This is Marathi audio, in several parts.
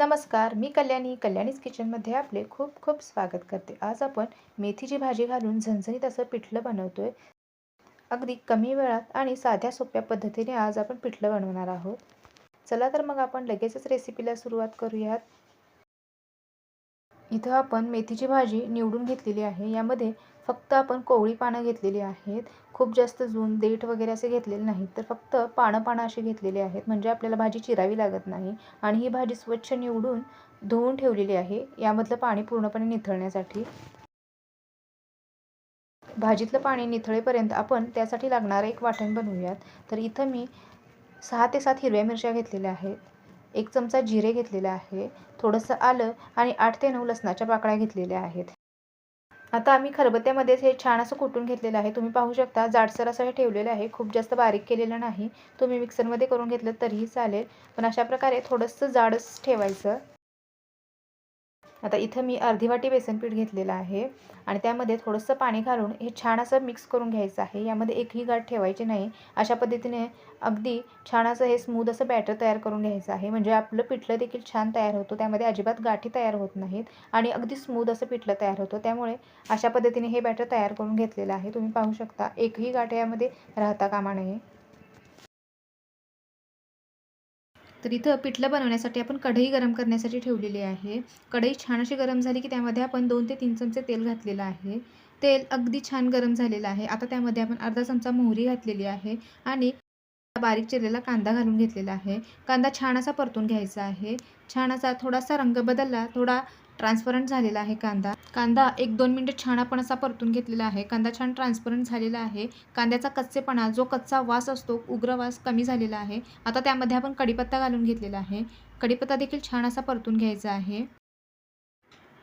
नमस्कार मी कल्याणी कल्याणीज किचनमध्ये आपले खूप खूप स्वागत करते. आज आपण मेथीची भाजी घालून झणझणीत असं पिठलं बनवतोय. अगदी कमी वेळात आणि साध्या सोप्या पद्धतीने आज आपण पिठलं बनवणार आहोत. चला तर मग आपण लगेचच रेसिपीला सुरुवात करूयात. इथं आपण मेथीची भाजी निवडून घेतलेली आहे. यामध्ये फक्त आपण कोवळी पानं घेतलेली आहेत. खूप जास्त जून देठ वगैरे असे घेतलेले नाहीत. तर फक्त पानं पानं असे घेतलेले आहेत. म्हणजे आपल्याला भाजी चिरावी लागत नाही. आणि ही भाजी स्वच्छ निवडून धुवून ठेवलेली आहे. यामधलं पाणी पूर्णपणे निथळण्यासाठी. भाजीतलं पाणी निथळेपर्यंत आपण त्यासाठी लागणारं एक वाटण बनवूयात. तर इथं मी सहा ते सात हिरव्या मिरच्या घेतलेल्या आहेत. एक चमचा जिरे घेतलेला आहे. थोडंसं आलं आणि आठ ते नऊ लसणाच्या पाकळ्या घेतलेल्या आहेत. आता आम्ही खरबत्यामध्येच हे छान असं कुटून घेतलेलं आहे. तुम्ही पाहू शकता जाडसर असं हे ठेवलेलं आहे. खूप जास्त बारीक केलेलं नाही. तुम्ही मिक्सरमध्ये करून घेतलं तरीही चालेल. पण अशा प्रकारे थोडंसं जाडच ठेवायचं. आता इथं मी अर्धी वाटी बेसनपीठ घेतलेलं आहे आणि त्यामध्ये थोडंसं पाणी घालून हे छान असं मिक्स करून घ्यायचं आहे. यामध्ये एकही गाठ ठेवायची नाही. अशा पद्धतीने अगदी छान असं हे स्मूद असं बॅटर तयार करून घ्यायचं आहे. म्हणजे आपलं पिठलं देखील छान तयार होतो. त्यामध्ये अजिबात गाठी तयार होत नाहीत आणि अगदी स्मूद असं पिठलं तयार होतं. त्यामुळे अशा पद्धतीने हे बॅटर तयार करून घेतलेलं आहे. तुम्ही पाहू शकता एकही गाठ यामध्ये राहता कामा नये. तर इथं पिठलं बनवण्यासाठी आपण कढई गरम करण्यासाठी ठेवलेली आहे. कढई छान अशी गरम झाली की त्यामध्ये आपण दोन ते तीन चमचे तेल घातलेलं आहे. तेल अगदी छान गरम झालेलं आहे. आता त्यामध्ये आपण अर्धा चमचा मोहरी घातलेली आहे आणि बारीक चिरलेला कांदा घालून घेतलेला आहे. कांदा छान असा परतून घ्यायचा आहे. छान असा थोडासा रंग बदलला थोडा ट्रान्सपरंट झालेला आहे कांदा. कांदा एक दोन मिनटं छान आपण असा परतून घेतलेला आहे. कांदा छान ट्रान्सपरंट झालेला आहे. कांद्याचा कच्चेपणा जो कच्चा वास असतो उग्र वास कमी झालेला आहे. आता त्यामध्ये आपण कढीपत्ता घालून घेतलेला आहे. कढीपत्ता देखील छान असा परतून घ्यायचा आहे.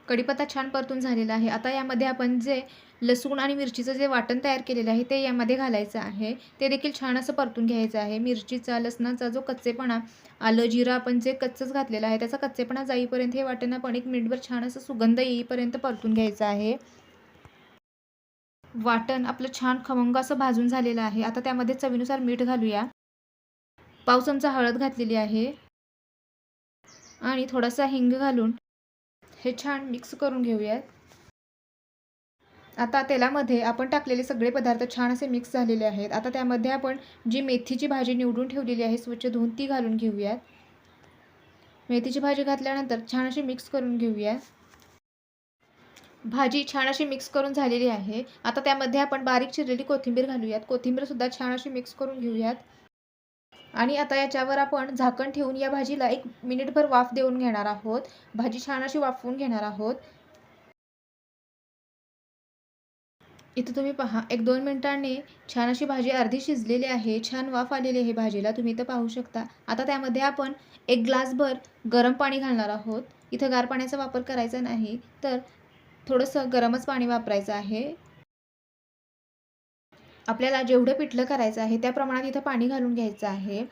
कढीपत्ता छान परतून झालेला आहे. आता यामध्ये आपण जे लसूण आणि मिरचीचं जे वाटण तयार केलेलं आहे ते यामध्ये घालायचं आहे. ते देखील छान असं परतून घ्यायचं आहे. मिरचीचा लसणाचा जो कच्चेपणा आलं जिरं आपण जे कच्चंच घातलेलं आहे त्याचा कच्चेपणा जाईपर्यंत हे वाटण आपण एक मिनिटभर छान असं सुगंध येईपर्यंत परतून घ्यायचं आहे. वाटण आपलं छान खमंग असं भाजून झालेलं आहे. आता त्यामध्ये चवीनुसार मीठ घालूया. पाव चमचा हळद घातलेली आहे. आणि थोडासा हिंग घालून हे छान मिक्स करून घेऊयात. आता तेलामध्ये आपण टाकलेले सगळे पदार्थ छान असे मिक्स झालेले आहेत. आता त्यामध्ये आपण जी मेथीची भाजी निवडून ठेवलेली आहे स्वच्छ धुवून ती घालून घेऊयात. मेथीची भाजी घातल्यानंतर छान अशी मिक्स करून घेऊयात. भाजी छान अशी मिक्स करून झालेली आहे. आता त्यामध्ये आपण बारीक चिरलेली कोथिंबीर घालूयात. कोथिंबीरसुद्धा छान अशी मिक्स करून घेऊयात. आणि आता याच्यावर आपण झाकण ठेवून या भाजीला एक मिनिटभर वाफ देऊन घेणार आहोत. भाजी छान अशी वाफवून घेणार आहोत. इथं तुम्ही पहा एक दोन मिनिटांनी छान अशी भाजी अर्धी शिजलेली आहे. छान वाफ आलेली आहे भाजीला तुम्ही इथं पाहू शकता. आता त्यामध्ये आपण एक ग्लासभर गरम पाणी घालणार आहोत. इथं गार पाण्याचा वापर करायचा नाही तर थोडंसं गरमच पाणी वापरायचं आहे. आपल्याला जेवढं पिठलं करायचं आहे त्या प्रमाणात इथं पाणी घालून घ्यायचं आहे.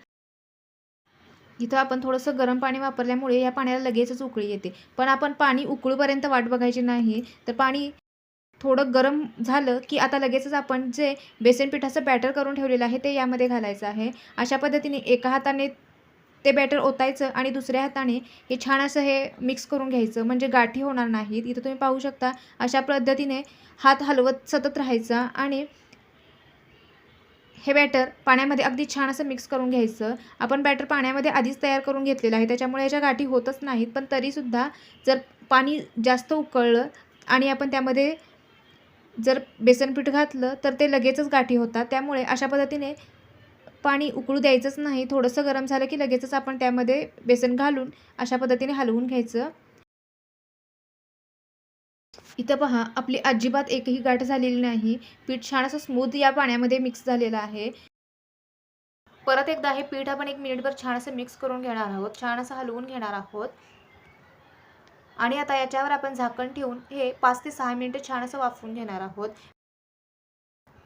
इथं आपण थोडंसं गरम पाणी वापरल्यामुळे या पाण्याला लगेचच उकळी येते. पण आपण पाणी उकळूपर्यंत वाट बघायची नाही तर पाणी थोडं गरम झालं की आता लगेचच आपण जे बेसन पिठाचं बॅटर करून ठेवलेलं आहे ते यामध्ये घालायचं आहे. अशा पद्धतीने एका हाताने ते बॅटर ओतायचं आणि दुसऱ्या हाताने हे छान असं हे मिक्स करून घ्यायचं म्हणजे गाठी होणार नाहीत. इथं तुम्ही पाहू शकता अशा पद्धतीने हात हलवत सतत राहायचा आणि हे बॅटर पाण्यामध्ये अगदी छान असं मिक्स करून घ्यायचं. आपण बॅटर पाण्यामध्ये आधीच तयार करून घेतलेलं आहे. त्याच्यामुळे याच्या गाठी होतच नाहीत. पण तरीसुद्धा जर पाणी जास्त उकळलं आणि आपण त्यामध्ये जर बेसन पीठ घातलं तर ते लगेचच गाठी होतात. त्यामुळे अशा पद्धतीने पाणी उकळू द्यायचंच नाही. थोडंसं गरम झालं की लगेचच आपण त्यामध्ये बेसन घालून अशा पद्धतीने हलवून घ्यायचं. इथं पहा आपली अजिबात एकही गाठ झालेली नाही. पीठ छान असं स्मूथ या पाण्यामध्ये मिक्स झालेलं आहे. परत एकदा हे पीठ आपण एक मिनिटभर छान असं मिक्स करून घेणार आहोत. छान असं हलवून घेणार आहोत. आणि आता याच्यावर आपण झाकण ठेवून हे पाच ते सहा मिनिटं छान असं वाफवून घेणार आहोत.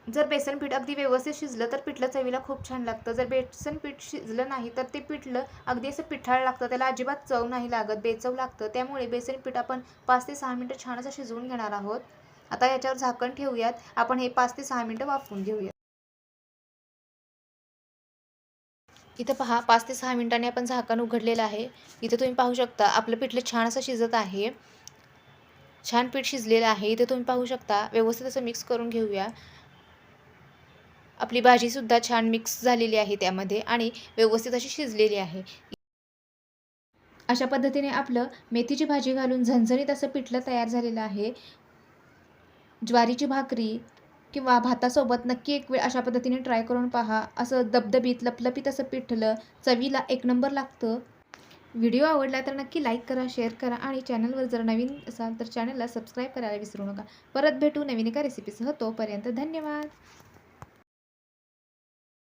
जर बेसन पीठ अगदी व्यवस्थित शिजलं तर पिठलं चवीला खूप छान लागतं. जर बेसन पीठ शिजलं नाही तर ते पिठलं अगदी असं पिठाळ लागतं. त्याला अजिबात चव नाही लागत बेचव लागतं. त्यामुळे बेसन पीठ आपण पाच ते सहा मिनटं छान असं शिजवून घेणार आहोत. आता याच्यावर झाकण ठेवूयात. आपण हे पाच ते सहा मिनटं वाफवून घेऊयात. इथं पहा पाच ते सहा मिनिटांनी आपण झाकण उघडलेलं आहे. इथं तुम्ही पाहू शकता आपलं पिठलं छान असं शिजत आहे. छान पीठ शिजलेलं आहे. इथे तुम्ही पाहू शकता व्यवस्थित असं मिक्स करून घेऊया. आपली भाजीसुद्धा छान मिक्स झालेली आहे त्यामध्ये आणि व्यवस्थित अशी शिजलेली आहे. अशा पद्धतीने आपलं मेथीची भाजी घालून झणझणीत असं पिठलं तयार झालेलं आहे. ज्वारीची भाकरी किंवा भातासोबत नक्की एक वेळ अशा पद्धतीने ट्राय करून पहा. असं दबदबीत लपलपीत असं पिठलं चवीला एक नंबर लागतं. व्हिडिओ आवडला तर नक्की लाईक करा शेअर करा आणि चॅनलवर जर नवीन असाल तर चॅनलला सबस्क्राईब करायला विसरू नका. परत भेटू नवीन एका रेसिपीसह तोपर्यंत धन्यवाद.